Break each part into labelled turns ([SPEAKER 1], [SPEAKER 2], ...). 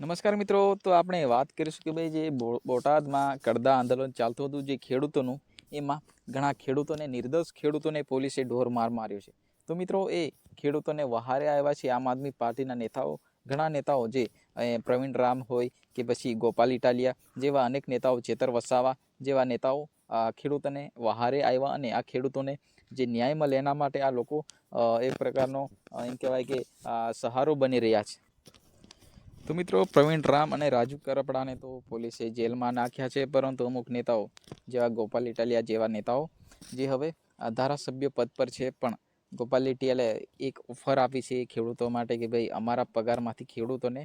[SPEAKER 1] નમસ્કાર મિત્રો, તો આપણે વાત કરીશું કે ભાઈ જે બોટાદમાં કડદા આંદોલન ચાલતું હતું જે ખેડૂતોનું, એમાં ઘણા ખેડૂતોને નિર્દોષ ખેડૂતોને પોલીસે ઢોર માર માર્યો છે. તો મિત્રો, એ ખેડૂતોને વહારે આવ્યા છે આમ આદમી પાર્ટીના નેતાઓ, ઘણા નેતાઓ જે પ્રવીણ રામ હોય કે પછી ગોપાલ ઇટાલિયા જેવા અનેક નેતાઓ, ચેતર વસાવા જેવા નેતાઓ ખેડૂતોને વહારે આવ્યા અને આ ખેડૂતોને જે ન્યાય મળે એના માટે આ લોકો એક પ્રકારનો એમ કહેવાય કે સહારો બની રહ્યા છે. તો મિત્રો, પ્રવીણ રામ અને રાજુ કરપડાને તો પોલીસે જેલમાં નાખ્યા છે, પરંતુ અમુક નેતાઓ, જેવા ગોપાલ ઇટાલિયા જેવા નેતાઓ, જે હવે ધારાસભ્ય પદ પર છે, પણ ગોપાલ ઇટાલિયાએ એક ઓફર આપી છે ખેડૂતો માટે કે ભાઈ, અમારા પગારમાંથી ખેડૂતોને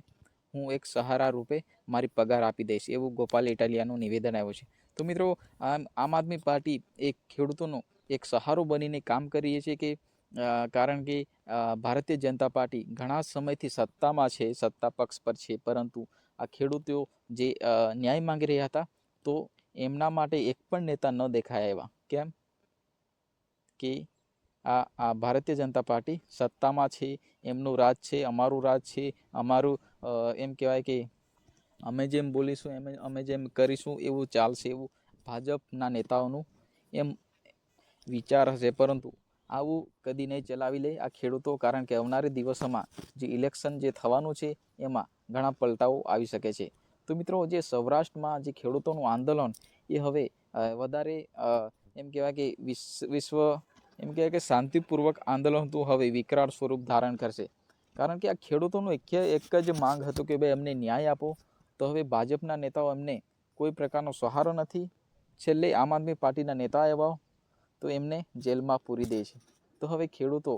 [SPEAKER 1] હું એક સહારા રૂપે મારી પગાર આપી દઈશ, એવું ગોપાલ ઇટાલિયાનું નિવેદન આવ્યું છે. તો મિત્રો, આમ આમ આદમી પાર્ટી એક ખેડૂતોનો એક સહારો બનીને કામ કરીએ છે કે કારણ કે ભારતીય જનતા પાર્ટી ઘણા સમયથી સત્તામાં છે, સત્તા પક્ષ પર છે, પરંતુ આ ખેડૂતો જે ન્યાય માંગી રહ્યા હતા, તો એમના માટે એક પણ નેતા ન દેખાયા એવા. કેમ? કે આ આ ભારતીય જનતા પાર્ટી સત્તામાં છે, એમનું રાજ છે, અમારું રાજ છે, અમારું એમ કહેવાય કે અમે જેમ બોલીશું, એમ, અમે જેમ કરીશું, એવું ચાલશે, એવું ભાજપના નેતાઓનું એમ વિચાર હશે. પરંતુ આવું કદી નહીં ચલાવી લે આ ખેડૂતો, કારણ કે આવનારી દિવસોમાં જે ઇલેક્શન જે થવાનું છે, એમાં ઘણા પલટાઓ આવી શકે છે. તો મિત્રો, જે સૌરાષ્ટ્રમાં જે ખેડૂતોનું આંદોલન, એ હવે વધારે એમ કહેવાય કે વિશ- વિશ્વ, એમ કહેવાય કે શાંતિપૂર્વક આંદોલન હતું હવે વિકરાળ સ્વરૂપ ધારણ કરશે. કારણ કે આ ખેડૂતોનું એક એક જ માંગ હતું કે ભાઈ અમને ન્યાય આપો. તો હવે ભાજપના નેતાઓ એમને કોઈ પ્રકારનો સહારો નથી. છેલ્લે આમ આદમી પાર્ટીના નેતા આવ્યા. તો એમને જેલમાં પૂરી દે છે. તો હવે ખેડૂતો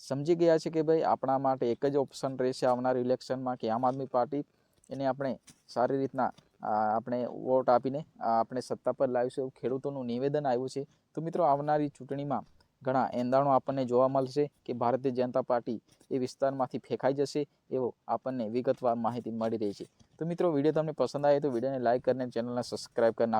[SPEAKER 1] સમજી ગયા છે કે ભાઈ આપણા માટે એક જ ઓપ્શન રહેશે આવનાર ઇલેક્શનમાં કે આમ આદમી પાર્ટી. એને આપણે સારી રીતના આપણે વોટ આપીને આપણે સત્તા પર લાવીશું એવું ખેડૂતોનું નિવેદન આવ્યું છે. તો મિત્રો આવનારી ચૂંટણીમાં ઘણા એંધાણો આપણને જોવા મળશે કે ભારતીય જનતા પાર્ટી એ વિસ્તારમાંથી ફેંકાઈ જશે એવો આપણને વિગતવાર માહિતી મળી રહી છે. તો મિત્રો વીડિયો તમને પસંદ આવે તો વિડીયોને લાઇક કરીને ચેનલને સબસ્ક્રાઈબ કરી